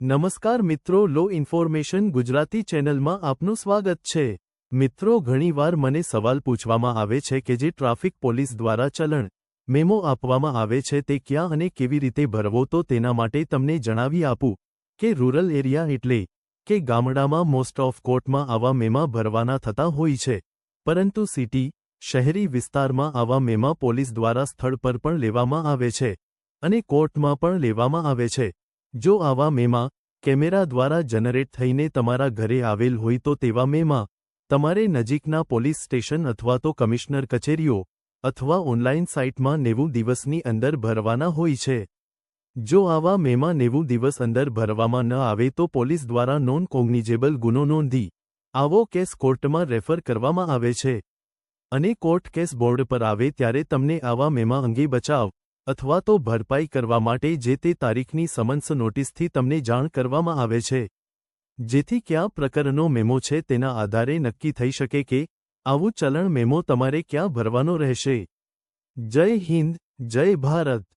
નમસ્કાર મિત્રો, લો ઇન્ફોર્મેશન ગુજરાતી ચેનલમાં આપનું સ્વાગત છે. મિત્રો, ઘણીવાર મને સવાલ પૂછવામાં આવે છે કે જે ટ્રાફિક પોલીસ દ્વારા ચલણ, મેમો આપવામાં આવે છે તે ક્યાં અને કેવી રીતે ભરવો તો તેના માટે તમને જણાવી આપું કે રૂરલ એરિયા એટલે કે ગામડામાં મોસ્ટ ઓફ કોર્ટમાં આવા મેમા ભરવાના થતા હોય છે. પરંતુ સિટી, શહેરી વિસ્તારમાં આવા મેમા પોલીસ દ્વારા સ્થળ પર પણ લેવામાં આવે છે અને કોર્ટમાં પણ લેવામાં આવે છે. જો આવા મેમા કેમેરા દ્વારા જનરેટ થઈને તમારા ઘરે આવેલ હોય તો તેવા મેમા તમારે નજીકના પોલીસ સ્ટેશન અથવા તો કમિશનર કચેરીઓ અથવા ઓનલાઇન સાઇટમાં નેવું દિવસની અંદર ભરવાના હોય છે. જો આવા મેમાં નેવું દિવસ અંદર ભરવામાં ન આવે તો પોલીસ દ્વારા નોન કોગ્નિજેબલ ગુનો નોંધી આવો કેસ કોર્ટમાં રેફર કરવામાં આવે છે. અને કોર્ટ કેસ બોર્ડ પર આવે ત્યારે તમને આવા મેમા અંગે બચાવ અથવા તો ભરપાઈ કરવા માટે જે તે તારીખની સમન્સ નોટિસથી તમને જાણ કરવામાં આવે છે. જેથી કયા પ્રકરણનો મેમો છે તેના આધારે નક્કી થઈ શકે કે આવું ચલણ મેમો તમારે ક્યાં ભરવાનો રહેશે. જય હિન્દ, જય ભારત.